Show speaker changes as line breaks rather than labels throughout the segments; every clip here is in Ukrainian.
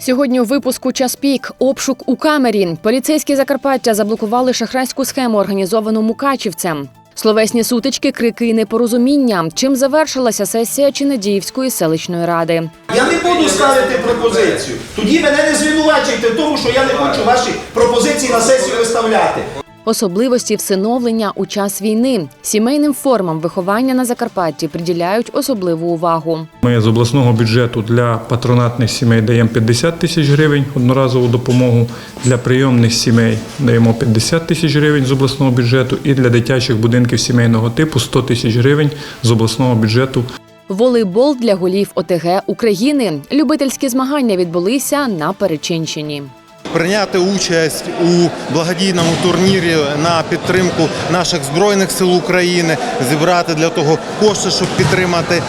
Сьогодні у випуску час пік обшук у камері. Поліцейські Закарпаття заблокували шахрайську схему, організовану мукачівцем. Словесні сутички, крики і непорозуміння. Чим завершилася сесія Чинадіївської селищної ради?
Я не буду ставити пропозицію. Тоді мене не звинувачуйте в тому, що я не хочу ваші пропозиції на сесію виставляти.
Особливості всиновлення у час війни сімейним формам виховання на Закарпатті приділяють особливу увагу.
Ми з обласного бюджету для патронатних сімей даємо 50 тисяч гривень одноразову допомогу. Для прийомних сімей даємо 50 тисяч гривень з обласного бюджету і для дитячих будинків сімейного типу 100 тисяч гривень з обласного бюджету.
Волейбол для голів ОТГ України. Любительські змагання відбулися на Перечинщині.
Прийняти участь у благодійному турнірі на підтримку наших збройних сил України, зібрати для того кошти, щоб підтримати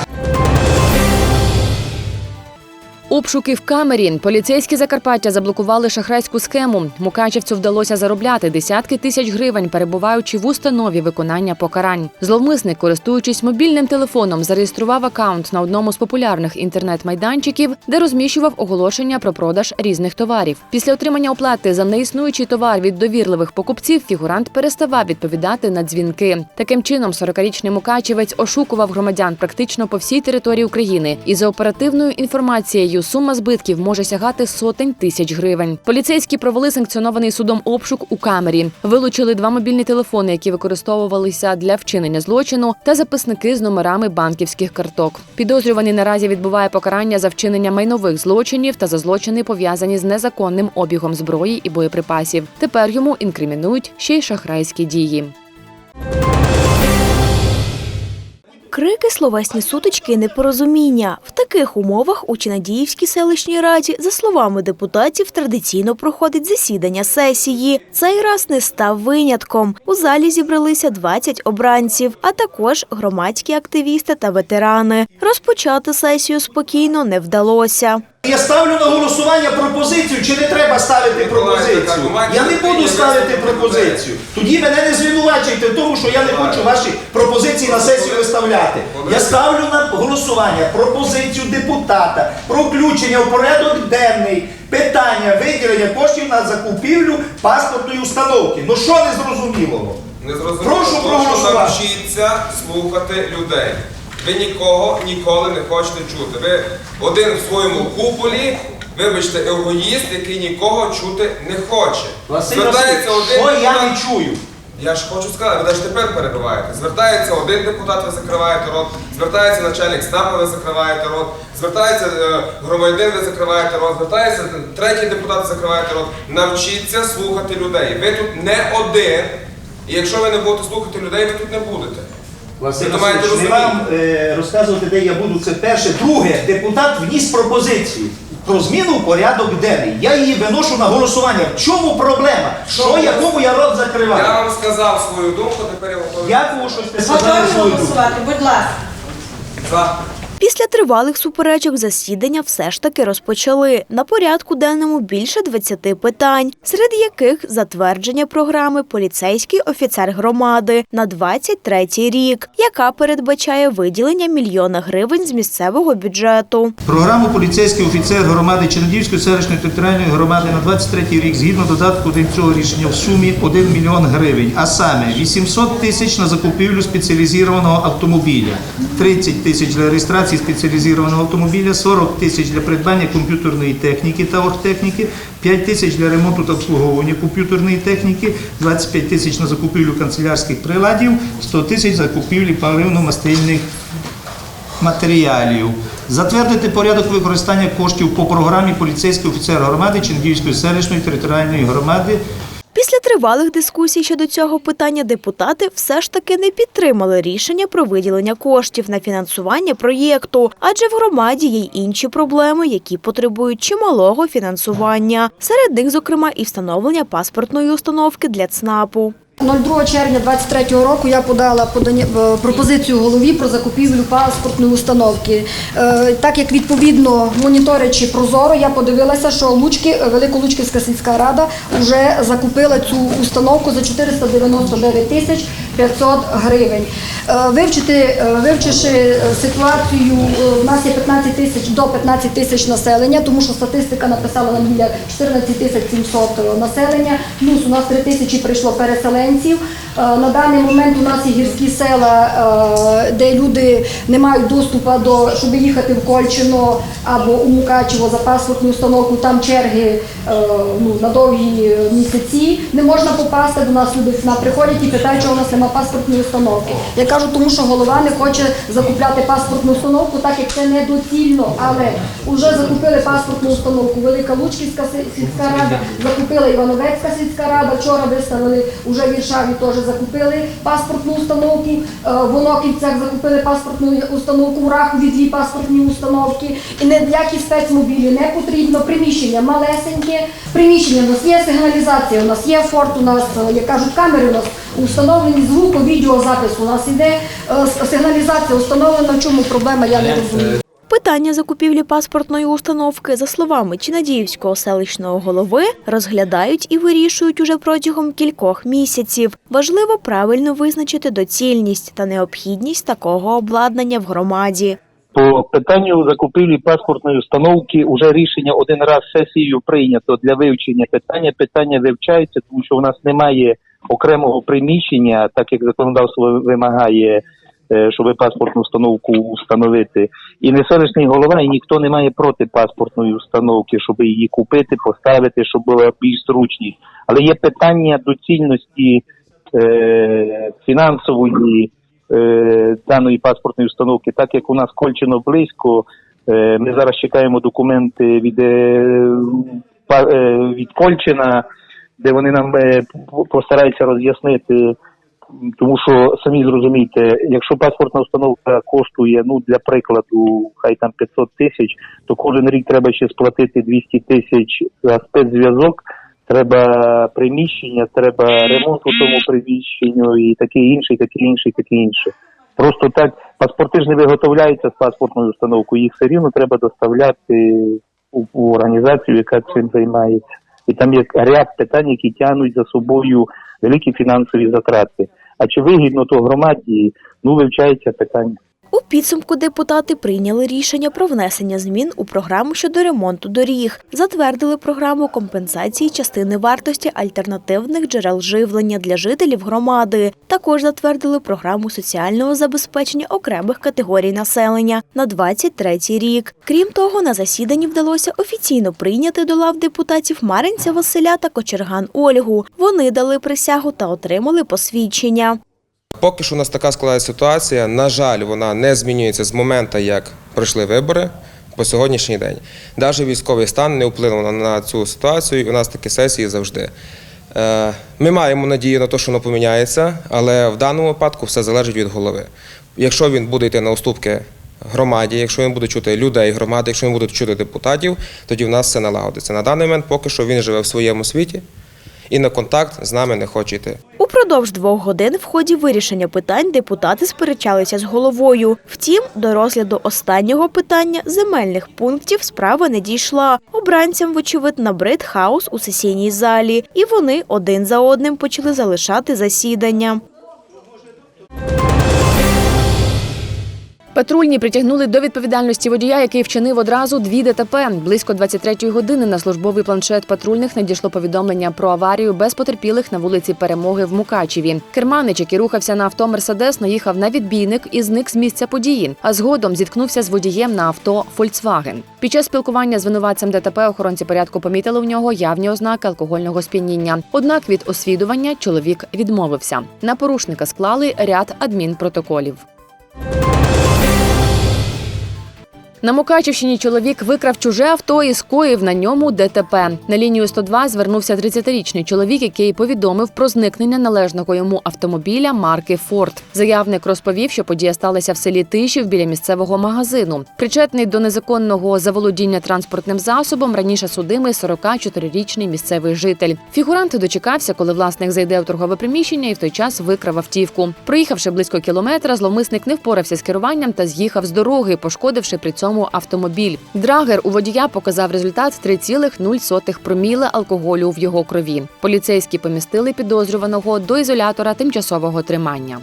Обшуки в камері. Поліцейські Закарпаття заблокували шахрайську схему. Мукачевцю вдалося заробляти десятки тисяч гривень, перебуваючи в установі виконання покарань. Зловмисник, користуючись мобільним телефоном, зареєстрував акаунт на одному з популярних інтернет-майданчиків, де розміщував оголошення про продаж різних товарів. Після отримання оплати за неіснуючий товар від довірливих покупців фігурант переставав відповідати на дзвінки. Таким чином, 40-річний мукачевець ошукував громадян практично по всій території України. І за оперативною інформацією сума збитків може сягати сотень тисяч гривень. Поліцейські провели санкціонований судом обшук у камері. Вилучили два мобільні телефони, які використовувалися для вчинення злочину, та записники з номерами банківських карток. Підозрюваний наразі відбуває покарання за вчинення майнових злочинів та за злочини пов'язані з незаконним обігом зброї і боєприпасів. Тепер йому інкримінують ще й шахрайські дії.
Крики, словесні сутички, непорозуміння. В таких умовах у Чинадіївській селищній раді, за словами депутатів, традиційно проходить засідання сесії. Цей раз не став винятком. У залі зібралися 20 обранців, а також громадські активісти та ветерани. Розпочати сесію спокійно не вдалося.
Я ставлю на голосування пропозицію, чи не треба ставити пропозицію. Я не буду ставити пропозицію. Тоді мене не звинувачуйте в тому, що я не хочу ваші пропозиції на сесію виставляти. Я ставлю на голосування пропозицію депутата про включення в порядок денний питання виділення коштів на закупівлю паспортної установки. Ну що не зрозумілого?
Не зрозуміло,
Прошу проголосувати.
навчіться слухати людей. Ви нікого ніколи не хочете чути. Ви один в своєму куполі, вибачте, егоїст, який нікого чути не хоче.
Василь
Звертається
Васильович,
один
що я
депутат-
не чую?
Я ж хочу сказати, ви навіть тепер перебуваєте. Звертається один депутат, ви закриваєте рот, звертається начальник СНАПа, ви закриваєте рот, звертається е, громадянин, ви закриваєте рот, звертається третій депутат, ви закриваєте рот. Навчіться слухати людей. Ви тут не один. І якщо ви не будете слухати людей, ви тут не будете.
Василь
Ви маєте
Васильович, не
розуміти.
вам е, розказувати, де я буду, це перше. Друге, депутат вніс пропозицію про зміну в порядок денний. Я її виношу на голосування. В чому проблема? Що, якому я рот закриваю?
Я вам сказав свою думку, тепер я готовий.
Дякую, що ви сказали
Готові
свою думку.
голосувати, будь ласка.
За.
Після тривалих суперечок засідання все ж таки розпочали. На порядку денному більше 20 питань, серед яких затвердження програми Поліцейський офіцер громади на 23 рік, яка передбачає виділення мільйона гривень з місцевого бюджету.
Програму поліцейський офіцер громади Чернігівської селищної територіальної громади на 23 рік згідно додатку до цього рішення в сумі 1 мільйон гривень, а саме 800 тисяч на закупівлю спеціалізованого автомобіля, 30 тисяч для реєстрації спеціалізованого автомобіля, 40 тисяч для придбання комп'ютерної техніки та оргтехніки, 5 тисяч для ремонту та обслуговування комп'ютерної техніки, 25 тисяч на закупівлю канцелярських приладів, 100 тисяч закупівлі паливно-мастильних матеріалів. Затвердити порядок використання коштів по програмі поліцейський офіцер громади Чингівської селищної територіальної громади.
Тривалих дискусій щодо цього питання депутати все ж таки не підтримали рішення про виділення коштів на фінансування проєкту, адже в громаді є й інші проблеми, які потребують чималого фінансування. Серед них, зокрема, і встановлення паспортної установки для ЦНАПу.
02 червня 23 року я подала е, пропозицію голові про закупівлю паспортної установки. Е, Так як відповідно моніторячи прозоро, я подивилася, що Лучки, е, Великолучківська сільська рада вже закупила цю установку за 499 тисяч 500 гривень. Вивчити, вивчивши ситуацію, в нас є 15 тисяч до 15 тисяч населення, тому що статистика написала нам біля 14 тисяч 700 населення, плюс у нас 3 тисячі прийшло переселенців. Е, На даний момент у нас є гірські села, е, де люди не мають доступу до, щоб їхати в Кольчино або у Мукачево за паспортну установку, там черги е, ну, на довгі місяці. Не можна попасти до нас люди на приходять і питають, чого у нас немає паспортної установки. Я кажу, тому що голова не хоче закупляти паспортну установку, так як це недоцільно, але вже закупили паспортну установку. Велика Лучківська сільська рада, закупила Івановецька сільська рада. Вчора виставили уже в Іршаві теж закупили паспортну установку. Е, В Оноківцях закупили паспортну установку, в Рахові дві паспортні установки. І ніякі спецмобілі не потрібно. Приміщення малесеньке. Приміщення у нас є сигналізація, у нас є форт, у нас, е, як кажуть, камери у нас установлені звуко, відеозапис у нас іде. Е, Сигналізація установлена. В чому проблема, я не розумію.
Питання закупівлі паспортної установки, за словами Чинадіївського селищного голови, розглядають і вирішують уже протягом кількох місяців. Важливо правильно визначити доцільність та необхідність такого обладнання в громаді.
По питанню закупівлі паспортної установки вже рішення один раз сесією прийнято для вивчення питання. Питання вивчається, тому що в нас немає окремого приміщення, так як законодавство вимагає, щоб паспортну установку встановити. І не селищний голова, і ніхто не має проти паспортної установки, щоб її купити, поставити, щоб була більш зручність. Але є питання доцільності е, фінансової е, даної паспортної установки, так як у нас Кольчино близько, е, ми зараз чекаємо документи від, е, е, від Кольчина, де вони нам е, постараються роз'яснити. Тому що самі зрозумієте, якщо паспортна установка коштує, ну для прикладу, хай там 500 тисяч, то кожен рік треба ще сплатити 200 тисяч за спецзв'язок, треба приміщення, треба ремонт у тому приміщенню і таке інше, і таке інше, і таке інше. Просто так паспорти ж не виготовляються з паспортною установкою, їх все рівно треба доставляти у, у організацію, яка цим займається. І там є ряд питань, які тягнуть за собою великі фінансові затрати. А чи вигідно то громаді? Ну, вивчається питання.
У підсумку депутати прийняли рішення про внесення змін у програму щодо ремонту доріг, затвердили програму компенсації частини вартості альтернативних джерел живлення для жителів громади. Також затвердили програму соціального забезпечення окремих категорій населення на 23 рік. Крім того, на засіданні вдалося офіційно прийняти до лав депутатів Маринця Василя та Кочерган Ольгу. Вони дали присягу та отримали посвідчення.
Поки що у нас така складається ситуація. На жаль, вона не змінюється з моменту, як пройшли вибори по сьогоднішній день. Навіть військовий стан не вплинув на- цю ситуацію, і у нас такі сесії завжди. Е, Ми маємо надію на те, що воно поміняється, але в даному випадку все залежить від голови. Якщо він буде йти на уступки громаді, якщо він буде чути людей громади, якщо він буде чути депутатів, тоді в нас все налагодиться. На даний момент поки що він живе в своєму світі і на контакт з нами не хоче йти.
Упродовж двох годин в ході вирішення питань депутати сперечалися з головою. Втім, до розгляду останнього питання земельних пунктів справа не дійшла. Обранцям, вочевидь, набрид хаос у сесійній залі, і вони один за одним почали залишати засідання.
Патрульні притягнули до відповідальності водія, який вчинив одразу дві ДТП. Близько 23-ї години на службовий планшет патрульних надійшло повідомлення про аварію без потерпілих на вулиці Перемоги в Мукачеві. Керманич, який рухався на авто Мерседес, наїхав на відбійник і зник з місця події. А згодом зіткнувся з водієм на авто Фольксваген. Під час спілкування з винуватцем ДТП охоронці порядку помітили в нього явні ознаки алкогольного сп'яніння. Однак від освідування чоловік відмовився. На порушника склали ряд адмінпротоколів. На Мукачівщині чоловік викрав чуже авто і скоїв на ньому ДТП. На лінію 102 звернувся 30-річний чоловік, який повідомив про зникнення належного йому автомобіля марки Форд. Заявник розповів, що подія сталася в селі Тишів біля місцевого магазину. Причетний до незаконного заволодіння транспортним засобом раніше судимий 44-річний місцевий житель. Фігурант дочекався, коли власник зайде у торгове приміщення і в той час викрав автівку. Проїхавши близько кілометра, зловмисник не впорався з керуванням та з'їхав з дороги, пошкодивши при цьому автомобіль. Драгер у водія показав результат 3,0 проміли алкоголю в його крові. Поліцейські помістили підозрюваного до ізолятора тимчасового тримання.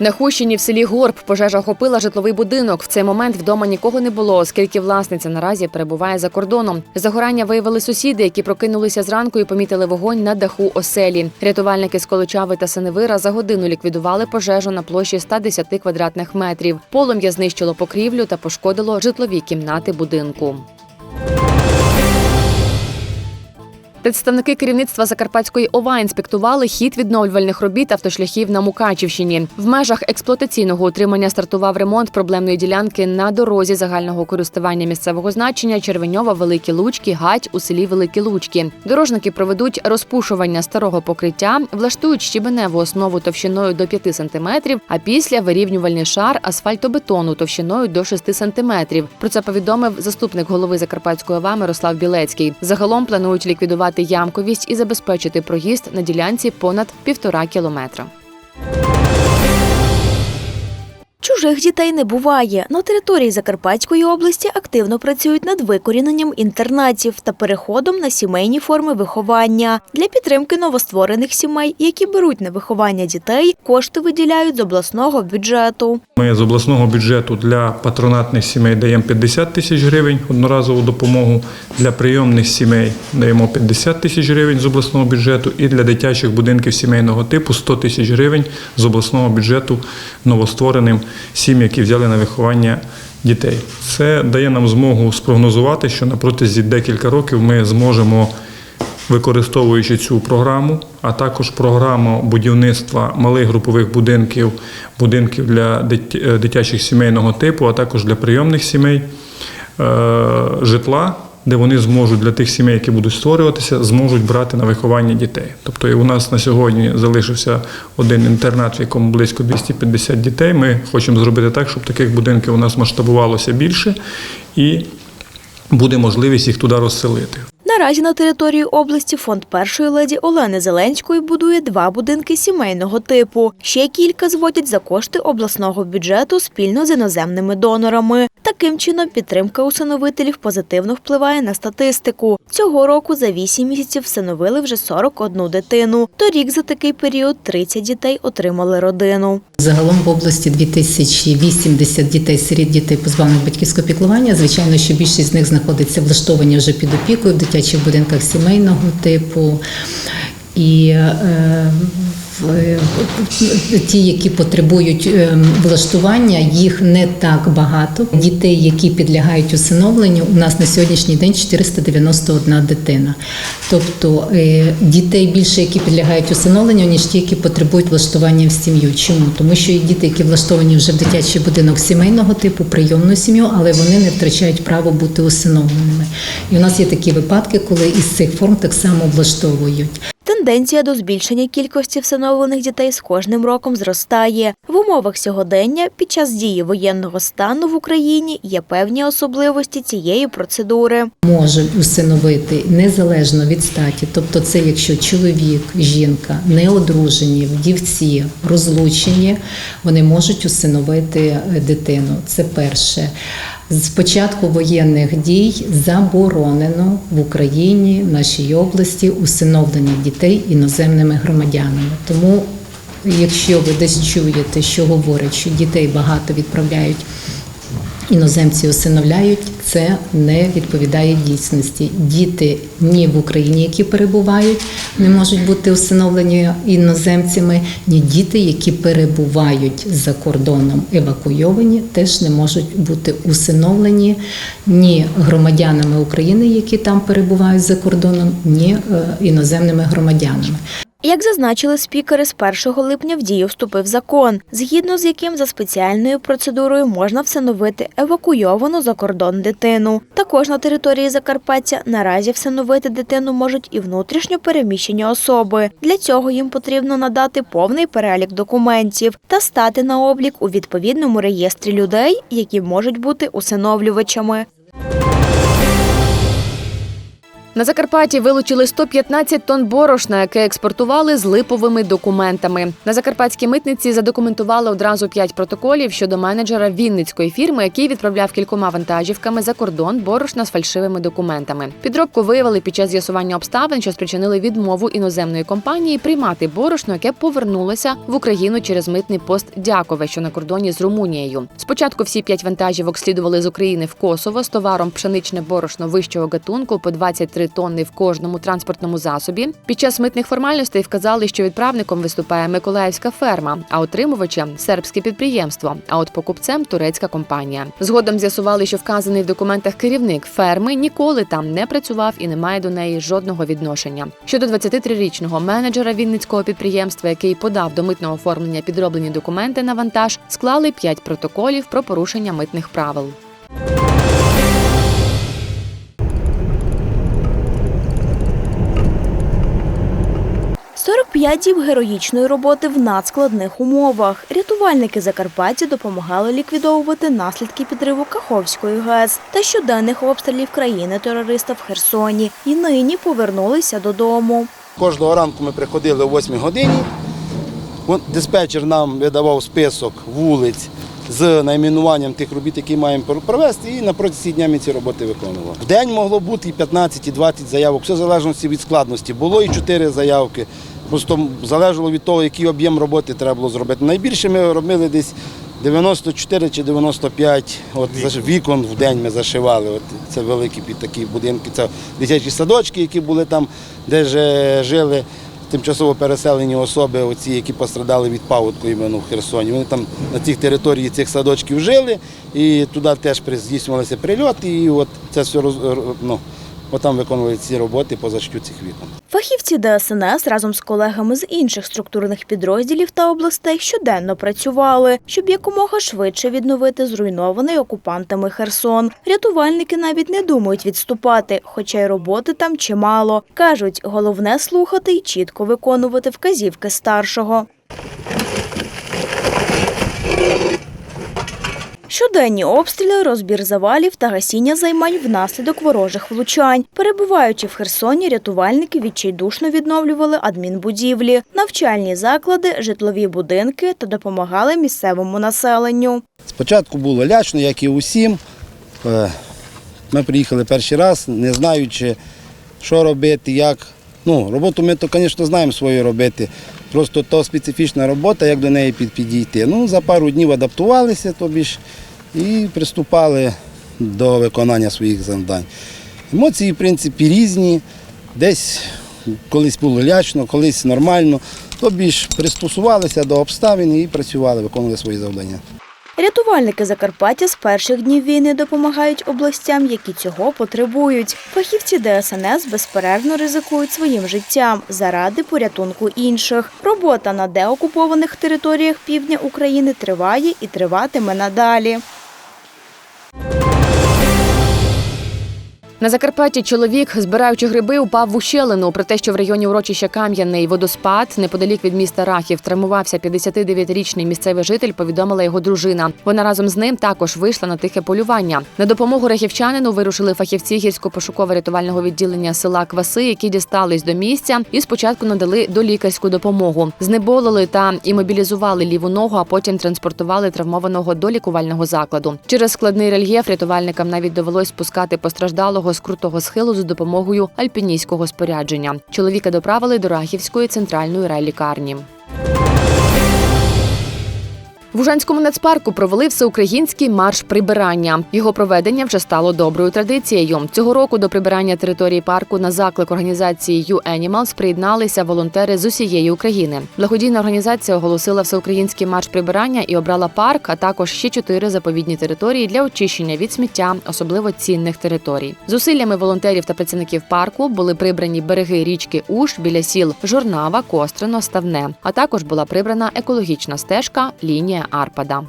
На Хущині в селі Горб пожежа охопила житловий будинок. В цей момент вдома нікого не було, оскільки власниця наразі перебуває за кордоном. Загорання виявили сусіди, які прокинулися зранку і помітили вогонь на даху оселі. Рятувальники з Колочави та Синевира за годину ліквідували пожежу на площі 110 квадратних метрів. Полум'я знищило покрівлю та пошкодило житлові кімнати будинку. Представники керівництва Закарпатської ОВА інспектували хід відновлювальних робіт автошляхів на Мукачівщині. В межах експлуатаційного утримання стартував ремонт проблемної ділянки на дорозі загального користування місцевого значення Червеньова Великі Лучки, Гать у селі Великі Лучки. Дорожники проведуть розпушування старого покриття, влаштують щебеневу основу товщиною до 5 см, а після вирівнювальний шар асфальтобетону товщиною до 6 см. Про це повідомив заступник голови Закарпатської ОВА Мирослав Білецький. Загалом планують ліквідувати ямковість і забезпечити проїзд на ділянці понад півтора кілометра.
Чужих дітей не буває. На території Закарпатської області активно працюють над викоріненням інтернатів та переходом на сімейні форми виховання. Для підтримки новостворених сімей, які беруть на виховання дітей, кошти виділяють з обласного бюджету.
Ми з обласного бюджету для патронатних сімей даємо 50 тисяч гривень одноразову допомогу. Для прийомних сімей даємо 50 тисяч гривень з обласного бюджету і для дитячих будинків сімейного типу 100 тисяч гривень з обласного бюджету новоствореним сім'ям, які взяли на виховання дітей. Це дає нам змогу спрогнозувати, що на протязі декілька років ми зможемо використовуючи цю програму, а також програму будівництва малих групових будинків, будинків для дитячих сімейного типу, а також для прийомних сімей е, житла, де вони зможуть для тих сімей, які будуть створюватися, зможуть брати на виховання дітей. Тобто і у нас на сьогодні залишився один інтернат, в якому близько 250 дітей. Ми хочемо зробити так, щоб таких будинків у нас масштабувалося більше і буде можливість їх туди розселити.
Наразі на території області фонд першої леді Олени Зеленської будує два будинки сімейного типу. Ще кілька зводять за кошти обласного бюджету спільно з іноземними донорами. Таким чином, підтримка усиновителів позитивно впливає на статистику. Цього року за 8 місяців всиновили вже 41 дитину. Торік за такий період 30 дітей отримали родину.
Загалом в області 2080 дітей, сиріт дітей позбавлених батьківського піклування. Звичайно, що більшість з них знаходиться влаштовані вже під опікою в дитячих будинках сімейного типу. І е, ті, які потребують е, влаштування, їх не так багато. Дітей, які підлягають усиновленню, у нас на сьогоднішній день 491 дитина. Тобто е, дітей більше, які підлягають усиновленню, ніж ті, які потребують влаштування в сім'ю. Чому? Тому що є діти, які влаштовані вже в дитячий будинок сімейного типу, прийомну сім'ю, але вони не втрачають право бути усиновленими. І у нас є такі випадки, коли із цих форм так само влаштовують.
Тенденція до збільшення кількості всиновлених дітей з кожним роком зростає. В умовах сьогодення під час дії воєнного стану в Україні є певні особливості цієї процедури.
можуть усиновити незалежно від статі, тобто це якщо чоловік, жінка не одружені, вдівці, розлучені, вони можуть усиновити дитину. Це перше. З початку воєнних дій заборонено в Україні, в нашій області, усиновлення дітей іноземними громадянами. Тому, якщо ви десь чуєте, що говорять, що дітей багато відправляють іноземці усиновляють, це не відповідає дійсності. Діти ні в Україні, які перебувають, не можуть бути усиновлені іноземцями, ні діти, які перебувають за кордоном евакуйовані, теж не можуть бути усиновлені ні громадянами України, які там перебувають за кордоном, ні е, іноземними громадянами.
Як зазначили спікери, з 1 липня в дію вступив закон, згідно з яким за спеціальною процедурою можна всиновити евакуйовану за кордон дитину. Також на території Закарпаття наразі всиновити дитину можуть і внутрішньо переміщені особи. Для цього їм потрібно надати повний перелік документів та стати на облік у відповідному реєстрі людей, які можуть бути усиновлювачами.
На Закарпатті вилучили 115 тонн борошна, яке експортували з липовими документами. На закарпатській митниці задокументували одразу п'ять протоколів щодо менеджера Вінницької фірми, який відправляв кількома вантажівками за кордон борошна з фальшивими документами. Підробку виявили під час з'ясування обставин, що спричинили відмову іноземної компанії приймати борошно, яке повернулося в Україну через митний пост Дякове, що на кордоні з Румунією. Спочатку всі п'ять вантажівок слідували з України в Косово з товаром пшеничне борошно вищого гатунку по 23 тонни в кожному транспортному засобі. Під час митних формальностей вказали, що відправником виступає Миколаївська ферма, а отримувачем сербське підприємство. А от покупцем турецька компанія. Згодом з'ясували, що вказаний в документах керівник ферми ніколи там не працював і не має до неї жодного відношення. Щодо 23-річного менеджера Вінницького підприємства, який подав до митного оформлення підроблені документи на вантаж, склали 5 протоколів про порушення митних правил.
– 45 діб героїчної роботи в надскладних умовах. Рятувальники Закарпаття допомагали ліквідовувати наслідки підриву Каховської ГЕС та щоденних обстрілів країни терориста в Херсоні. І нині повернулися додому.
Кожного ранку ми приходили о 8 годині. Диспетчер нам видавав список вулиць з найменуванням тих робіт, які маємо провести, і на протязі дня ми ці роботи виконували. В день могло бути і 15, і 20 заявок, все в залежності від складності. Було і 4 заявки. Просто залежало від того, який об'єм роботи треба було зробити. Найбільше ми робили десь 94 чи 95 от, вікон в день ми зашивали. От, це великі під такі будинки. Це дитячі садочки, які були там, де ж жили тимчасово переселені особи, оці, які пострадали від паводку іменно в Херсоні. Вони там на цих території цих садочків жили, і туди теж здійснювалися прильоти, і от це все роз, ну, от там виконували ці роботи по защиту цих вікон.
Фахівці ДСНС разом з колегами з інших структурних підрозділів та областей щоденно працювали, щоб якомога швидше відновити зруйнований окупантами Херсон. Рятувальники навіть не думають відступати, хоча й роботи там чимало. Кажуть, головне слухати і чітко виконувати вказівки старшого. Щоденні обстріли, розбір завалів та гасіння займань внаслідок ворожих влучань. Перебуваючи в Херсоні, рятувальники відчайдушно відновлювали адмінбудівлі, навчальні заклади, житлові будинки та допомагали місцевому населенню.
Спочатку було лячно, як і усім. Е, Ми приїхали перший раз, не знаючи, що робити, як. Ну, роботу ми то, звісно, знаємо свою робити. Просто то специфічна робота, як до неї підійти. Ну, за пару днів адаптувалися тобі ж, і приступали до виконання своїх завдань. Емоції, в принципі, різні. Десь колись було лячно, колись нормально. Тобі ж пристосувалися до обставин і працювали, виконували свої завдання.
Рятувальники Закарпаття з перших днів війни допомагають областям, які цього потребують. Фахівці ДСНС безперервно ризикують своїм життям заради порятунку інших. Робота на деокупованих територіях півдня України триває і триватиме надалі.
На Закарпатті чоловік, збираючи гриби, упав в ущелину. Про те, що в районі урочища Кам'яний водоспад, неподалік від міста Рахів, травмувався 59-річний місцевий житель, повідомила його дружина. Вона разом з ним також вийшла на тихе полювання. На допомогу рахівчанину вирушили фахівці гірсько-пошуково-рятувального відділення села Кваси, які дістались до місця і спочатку надали долікарську допомогу. Знеболили та імобілізували ліву ногу, а потім транспортували травмованого до лікувального закладу. Через складний рельєф рятувальникам навіть довелось спускати постраждалого з крутого схилу за допомогою альпіністського спорядження. Чоловіка доправили до Рахівської центральної райлікарні. В Ужанському нацпарку провели всеукраїнський марш прибирання. Його проведення вже стало доброю традицією. Цього року до прибирання території парку на заклик організації «You Animals» приєдналися волонтери з усієї України. Благодійна організація оголосила всеукраїнський марш прибирання і обрала парк, а також ще чотири заповідні території для очищення від сміття, особливо цінних територій. Зусиллями волонтерів та працівників парку були прибрані береги річки Уж біля сіл Жорнава, Кострино, Ставне. А також була прибрана екологічна стежка лінія Арпада.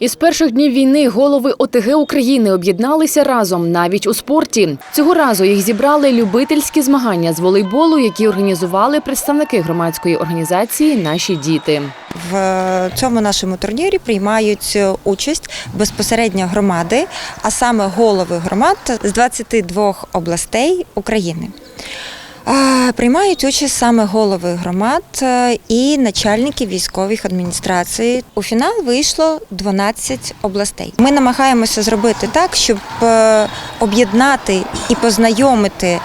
Із перших днів війни голови ОТГ України об'єдналися разом навіть у спорті. Цього разу їх зібрали любительські змагання з волейболу, які організували представники громадської організації Наші діти.
В цьому нашому турнірі приймають участь безпосередньо громади, а саме голови громад з 22 областей України. Приймають участь саме голови громад е, і начальники військових адміністрацій. У фінал вийшло 12 областей. Ми намагаємося зробити так, щоб е, об'єднати і познайомити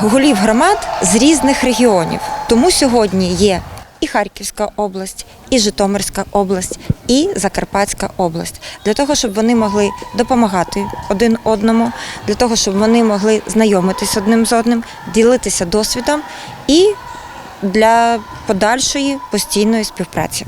голів громад з різних регіонів. Тому сьогодні є і Харківська область, і Житомирська область, і Закарпатська область для того, щоб вони могли допомагати один одному, для того, щоб вони могли знайомитись одним з одним, ділитися досвідом і для подальшої постійної співпраці.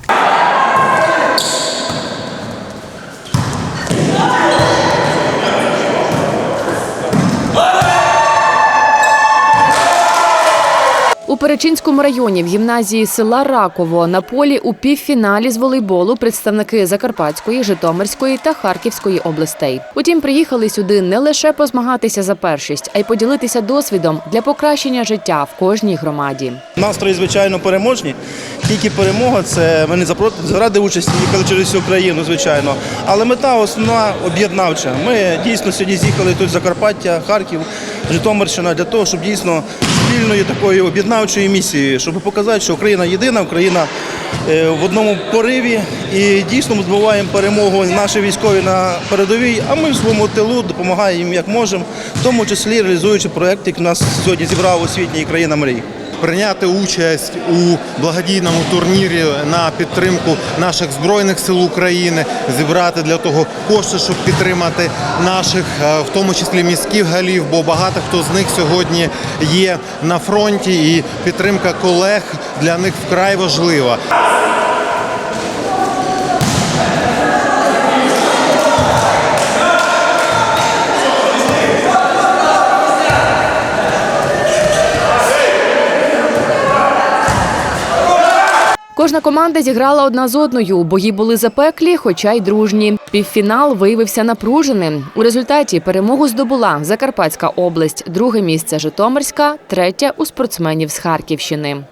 Перечинському районі в гімназії села Раково на полі у півфіналі з волейболу представники Закарпатської, Житомирської та Харківської областей. Утім, приїхали сюди не лише позмагатися за першість, а й поділитися досвідом для покращення життя в кожній громаді.
Настрої, звичайно, переможні. Тільки перемога це ми не заради участі, їхали через всю країну, звичайно. Але мета основна об'єднавча. Ми дійсно сьогодні з'їхали тут з Закарпаття, Харків, Житомирщина для того, щоб дійсно спільною такою об'єднавчою місією, щоб показати, що Україна єдина, Україна е, в одному пориві і дійсно ми збуваємо перемогу наші військові на передовій, а ми в своєму тилу допомагаємо їм як можемо, в тому числі реалізуючи проєкт, який нас сьогодні зібрав освітній країна мрій.
Прийняти участь у благодійному турнірі на підтримку наших збройних сил України, зібрати для того кошти, щоб підтримати наших, е, в тому числі міських голів, бо багато хто з них сьогодні є на фронті, і підтримка колег для них вкрай важлива.
Кожна команда зіграла одна з одною. Бої були запеклі, хоча й дружні. Півфінал виявився напруженим. У результаті перемогу здобула Закарпатська область, друге місце Житомирська, третє у спортсменів з Харківщини.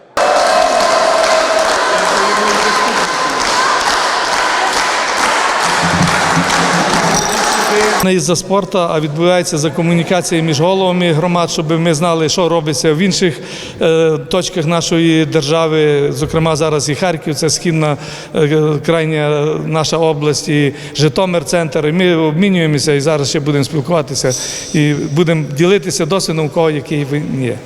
Не із-за спорту, а відбувається за комунікації між головами громад, щоб ми знали, що робиться в інших е, точках нашої держави. Зокрема, зараз і Харків, це східна е, крайня наша область, і Житомир центр. І ми обмінюємося і зараз ще будемо спілкуватися і будемо ділитися досвідом, у кого який він є.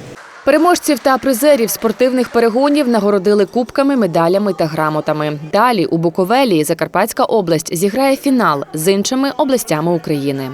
Переможців та призерів спортивних перегонів нагородили кубками, медалями та грамотами. Далі у Буковелі Закарпатська область зіграє фінал з іншими областями України.